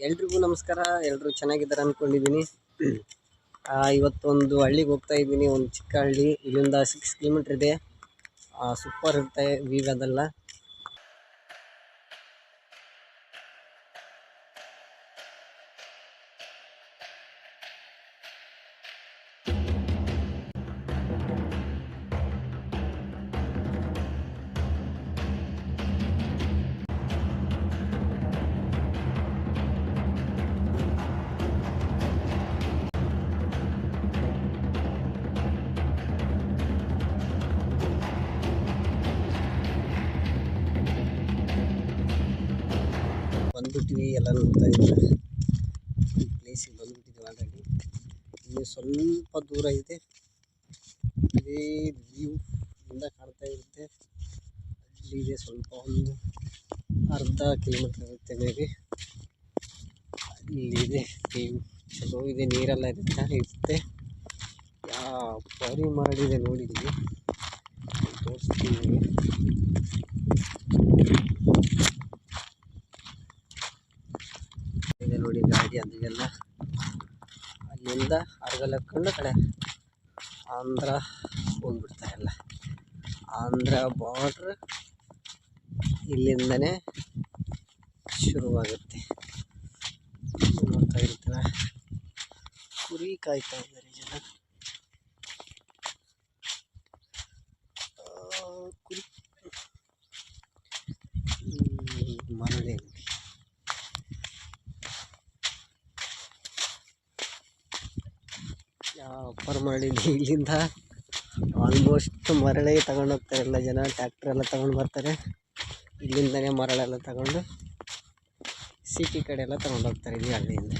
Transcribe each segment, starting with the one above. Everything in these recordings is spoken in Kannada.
ಎಲ್ರಿಗೂ ನಮಸ್ಕಾರ. ಎಲ್ಲರೂ ಚೆನ್ನಾಗಿದ್ದಾರೆ ಅಂದ್ಕೊಂಡಿದ್ದೀನಿ ಇವತ್ತೊಂದು ಹಳ್ಳಿಗೆ ಹೋಗ್ತಾ ಇದ್ದೀನಿ ಒಂದು ಚಿಕ್ಕ ಹಳ್ಳಿ. ಇಲ್ಲಿಂದ ಸಿಕ್ಸ್ ಕಿಲೋಮೀಟ್ರ್ ಇದೆ. ಸೂಪರ್ ಇರುತ್ತೆ ವ್ಯೂ ಅದೆಲ್ಲ ಹೋಗ್ತಾ ಇದ್ದಾರೆ. ಪ್ಲೇಸಿಗೆ ಬಂದುಬಿಟ್ಟಿದ್ದೀವಿ ಆಲ್ರೆಡಿ ಇಲ್ಲಿ ಸ್ವಲ್ಪ ದೂರ ಇದೆ. ಇದೇ ವ್ಯೂ ಇಂದ ಕಾಣ್ತಾ ಇರುತ್ತೆ. ಅಲ್ಲಿದೆ ಸ್ವಲ್ಪ ಒಂದು ಅರ್ಧ ಕಿಲೋಮೀಟ್ರ್ ಇರುತ್ತೆ ಮೇ ಬಿ ಅಲ್ಲಿದೆ ವ್ಯೂ ಚಲೋ ಇದೆ, ನೀರೆಲ್ಲ ಇರುತ್ತೆ ಇರುತ್ತೆ. ಯಾವ ಪರಿ ಮಾಡಿದೆ ನೋಡಿದ್ದೀವಿ ತೋರಿಸ್ತೀನಿ ಇದೆ ನೋಡಿ ಗಾಡಿ ಅದೆಲ್ಲ ಅಲ್ಲಿಂದ ಅರ್ಗಲಕ್ಕೊಂಡು ಕಡೆ ಆಂಧ್ರ ಹೋಗ್ಬಿಡ್ತಾರೆಲ್ಲ ಆಂಧ್ರ ಬಾರ್ಡ್ರ್ ಇಲ್ಲಿಂದನೇ ಶುರುವಾಗುತ್ತೆ. ನೋಡ್ತಾ ಇರ್ತೀರ? ಕುರಿ ಕಾಯ್ತಾ ಇದ್ದಾರೆ ಜನ ಆ, ಕುರಿ ಹ್ಮ್, ಮರಳಿ ನೋಡಿ ಆಫರ್ ಮಾಡಿದ್ದು ಇಲ್ಲಿಂದ. ಆಲ್ಮೋಸ್ಟ್ ಮರಳೆ ತಗೊಂಡು ಹೋಗ್ತಾರೆ ಎಲ್ಲ ಜನ ಟ್ಯಾಕ್ಟ್ರ್ ಎಲ್ಲ ತಗೊಂಡು ಬರ್ತಾರೆ. ಇಲ್ಲಿಂದನೇ ಮರಳೆಲ್ಲ ತಗೊಂಡು ಸಿಟಿ ಕಡೆ ಎಲ್ಲ ತಗೊಂಡು ಹೋಗ್ತಾರೆ ಇಲ್ಲಿ ಹಳ್ಳಿಯಿಂದ.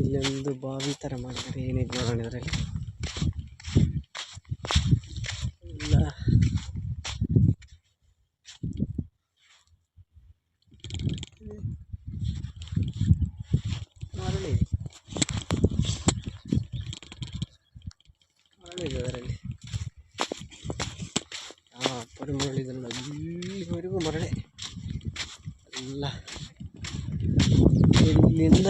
ಇಲ್ಲೊಂದು ಬಾವಿ ಥರ ಮಾಡಿದ್ದಾರೆ ಏನಿದೆ ನೋಡೋಣ ಇದರಲ್ಲಿ ಇಲ್ಲ ಮರಳಿದೆ ಮರಳಿದೆ ಅದರಲ್ಲಿ ಹಾಂ ಪರಿ ಮರಳಿದಲ್ಲ ಇಲ್ಲಿವರೆಗೂ ಮರಳೆ ಎಲ್ಲ ಇಲ್ಲಿಂದ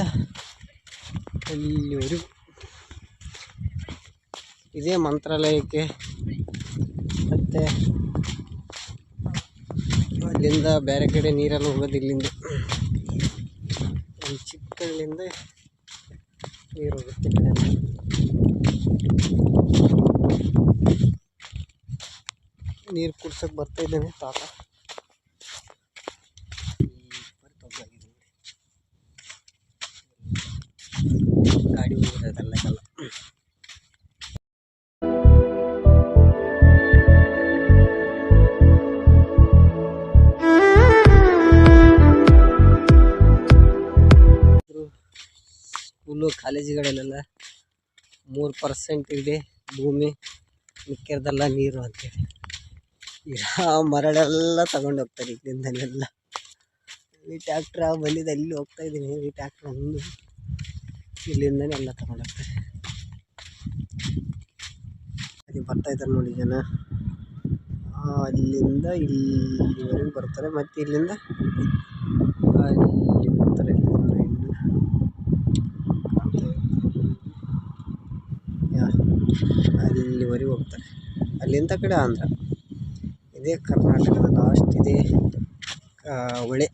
ಅಲ್ಲಿವರೆಗೂ ಇದೇ ಮಂತ್ರಾಲಯಕ್ಕೆ ಮತ್ತು ಅಲ್ಲಿಂದ ಬೇರೆ ಕಡೆ ನೀರೆಲ್ಲ ಹೋಗೋದು ಇಲ್ಲಿಂದ ಒಂದು ಚಿಕ್ಕಲ್ಲಿಂದ ನೀರು ಹೋಗುತ್ತೆ ನೀರು ಕುಡ್ಸಕ್ಕೆ ಬರ್ತಾ ಇದ್ದಾನೆ ತಾತ ಸ್ಕೂಲು ಕಾಲೇಜುಗಳಲ್ಲೆಲ್ಲ ಮೂರು ಪರ್ಸೆಂಟ್ ಇದೆ ಭೂಮಿ ಮಿಕ್ಕಿರೋದೆಲ್ಲ ನೀರು ಅಂತೇಳಿ ಇರೋ ಮರಳೆಲ್ಲ ತಗೊಂಡು ಹೋಗ್ತಾರೆ ಇಲ್ಲಿಂದನೆಲ್ಲ ಈ ಟ್ಯಾಕ್ಟ್ರ ಬಂದಿದೆ, ಅಲ್ಲಿ ಹೋಗ್ತಾ ಇದ್ದೀನಿ. ಈ ಟ್ಯಾಕ್ಟ್ರ್ ಒಂದು ಇಲ್ಲಿಂದನೇ ಎಲ್ಲ ತಗೊಂಡು ಹೋಗ್ತಾರೆ. ಅಲ್ಲಿ ಬರ್ತಾ ಇದ್ದಾರೆ ನೋಡಿ ಜನ. ಅಲ್ಲಿಂದ ಇಲ್ಲಿವರೆಗೂ ಬರ್ತಾರೆ. ಮತ್ತು ಇಲ್ಲಿಂದ ಅಲ್ಲಿ ಬರ್ತಾರೆ ಇಲ್ಲಿಂದ ಇನ್ನು ಕಾಣ್ತಾ ಇದೆ. ಯಾ ಅಲ್ಲಿವರೆಗೂ ಹೋಗ್ತಾರೆ ಅಲ್ಲಿಂದ ಕಡೆ ಆಂಧ್ರ. ಇದೇ ಕರ್ನಾಟಕದ ಲಾಸ್ಟ್ ಇದೆ. ಹೊಳೆ.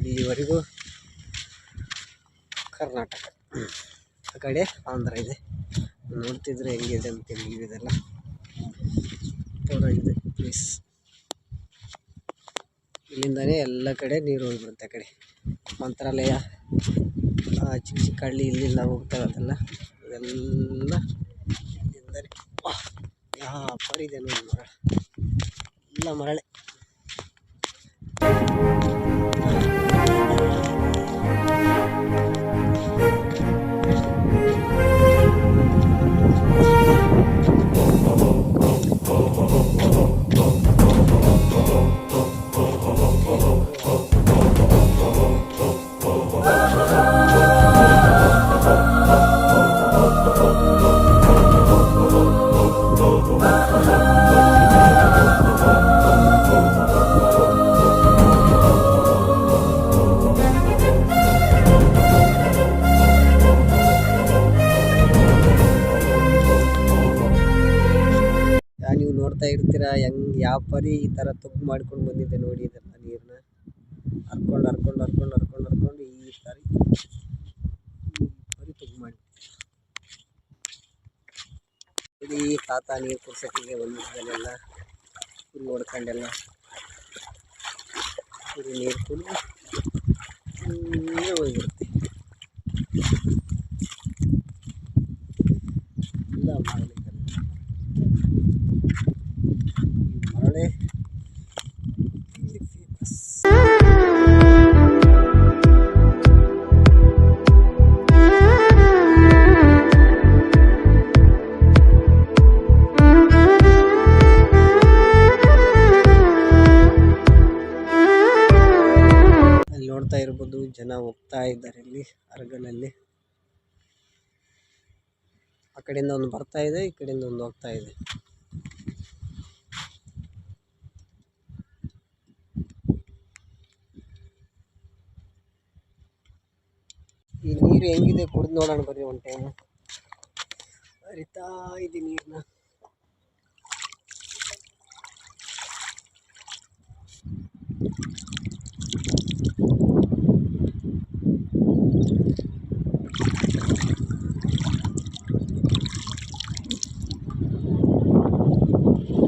ಇಲ್ಲಿವರೆಗೂ ಕರ್ನಾಟಕ. ಆ ಕಡೆ ಆಂಧ್ರ ಇದೆ. ನೋಡ್ತಿದ್ರೆ ಹೆಂಗಿದೆ ಅಂತ ಇದೆಲ್ಲ. ಇದೆ ಪ್ಲೀಸ್ ಇಲ್ಲಿಂದನೇ ಎಲ್ಲ ಕಡೆ ನೀರು ಹೋಗ್ಬಿಡುತ್ತೆ ಆ ಕಡೆ. ಮಂತ್ರಾಲಯ ಚಿಕ್ಕ ಚಿಕ್ಕ ಹಳ್ಳಿ ಇಲ್ಲಿಂದ ಹೋಗ್ತಾ ಅದೆಲ್ಲ ಇಲ್ಲಿಂದನೇ! ಯಾವ ಪರಿದೆ ನೋಡಿ ಮರಳೆ ಎಲ್ಲ ಮರಳೆ. ಯಾವ ಪರಿ ಈ ಥರ ತಗ್ಗು ಮಾಡ್ಕೊಂಡು ಬಂದಿದೆ ನೋಡಿ ಇದೆಲ್ಲ ನೀರನ್ನ ಹರ್ಕೊಂಡು ಹರ್ಕೊಂಡು ಹರ್ಕೊಂಡು ಹರ್ಕೊಂಡು ಹರ್ಕೊಂಡು ಈ ಸಾರಿ ಪರಿ ತಗ್ಗು ಮಾಡಿ ಇಡೀ ತಾತ ನೀರು ಕುಡ್ಸೋಕ್ಕಿಗೆ ಬಂದಿದ್ದಲ್ಲೆಲ್ಲ ಇಲ್ಲಿ ನೋಡ್ಕೊಂಡೆಲ್ಲ. ಇದು ನೀರು ಕುಡಿದು ಹಿಂಗೆ ನೋಡ್ತಾ ಇರ್ಬೋದು. ಜನ ಹೋಗ್ತಾ ಇದ್ದಾರೆ ಇಲ್ಲಿ, ಅರಗಲಲ್ಲಿ. ಆ ಕಡೆಯಿಂದ ಒಂದು ಬರ್ತಾ ಇದೆ, ಈ ಕಡೆಯಿಂದ ಒಂದು ಹೋಗ್ತಾ ಇದೆ. ಈ ನೀರು ಹೆಂಗಿದೆ ಕುಡಿದು ನೋಡೋಣ ಬರ್ರಿ ಒಂದು ಟೈಮ್ ಹರಿತಾ ಇದೆ ನೀರನ್ನ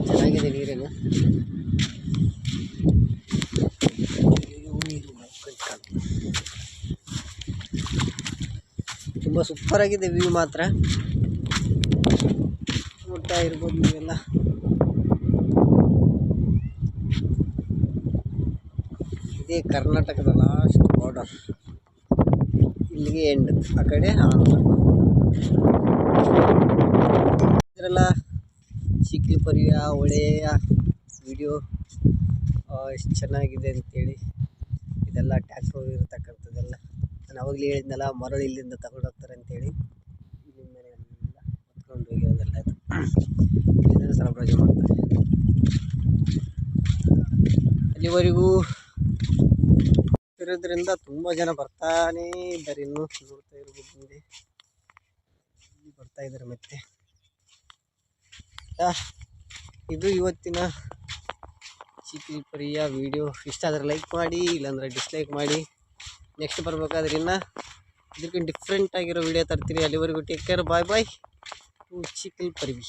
ಚೆನ್ನಾಗಿದೆ ನೀರೇನು ಅಯ್ಯೋ, ನೀರು ಕಟ್ಕೊಂಡು. ತುಂಬ ಸೂಪರ್ ಆಗಿದೆ ವ್ಯೂ ಮಾತ್ರ. ನೋಡ್ತಾ ಇರ್ಬೋದು ನೀವೆಲ್ಲ. ಇದೇ ಕರ್ನಾಟಕದ ಲಾಸ್ಟ್ ಬಾರ್ಡರ್ ಇಲ್ಲಿಗೆ ಎಂಡ್ ಆ ಕಡೆ ಆಂಧ್ರ. ಚಿಕ್ಕಿ ಪರಿಯ ಒಳ್ಳೆಯ ವಿಡಿಯೋ ಎಷ್ಟು ಚೆನ್ನಾಗಿದೆ ಅಂತೇಳಿ. ಇದೆಲ್ಲ ಟ್ಯಾಕ್ಟ್ರ್ ಇರತಕ್ಕಂಥದ್ದೆಲ್ಲ ನಾನು ಅವಾಗಲೇ ಹೇಳಿದ್ನಲ್ಲ, ಮರಳು ಇಲ್ಲಿಂದ ತಗೊಂಡು ಹೋಗ್ತಾರೆ ಅಂತೇಳಿ. ಮೇಲೆ ಎಲ್ಲ ಹೊತ್ಕೊಂಡು ಹೋಗಿರೋದೆಲ್ಲ ಇದು. ಸರಬರಾಜು ಮಾಡ್ತಾರೆ. ಅಲ್ಲಿವರೆಗೂ ಇರೋದ್ರಿಂದ ತುಂಬ ಜನ ಬರ್ತಾನೇ ಇದ್ದಾರೆ ಇನ್ನು. ನೋಡ್ತಾ ಇರ್ಬೋದು ಮುಂದೆ. ಬರ್ತಾ ಇದ್ದಾರೆ ಮತ್ತೆ? ಇದು ಇವತ್ತಿನ ಚಿಕ್ಕಿ ಪರಿಯ ವಿಡಿಯೋ ಇಷ್ಟ ಆದರೆ ಲೈಕ್ ಮಾಡಿ, ಇಲ್ಲಾಂದರೆ ಡಿಸ್ಲೈಕ್ ಮಾಡಿ. ನೆಕ್ಸ್ಟ್ ಬರ್ಬೇಕಾದ್ರೆ ಇನ್ನು ಇದಕ್ಕಿಂತ ಡಿಫ್ರೆಂಟ್ ಆಗಿರೋ ವಿಡಿಯೋ ತರ್ತೀನಿ ಅಲ್ಲಿವರೆಗೂ ಟೇಕ್ ಕೇರ್ ಬಾಯ್ ಬಾಯ್ ಚಿಕ್ಕಲ್ ಪರಿವಿ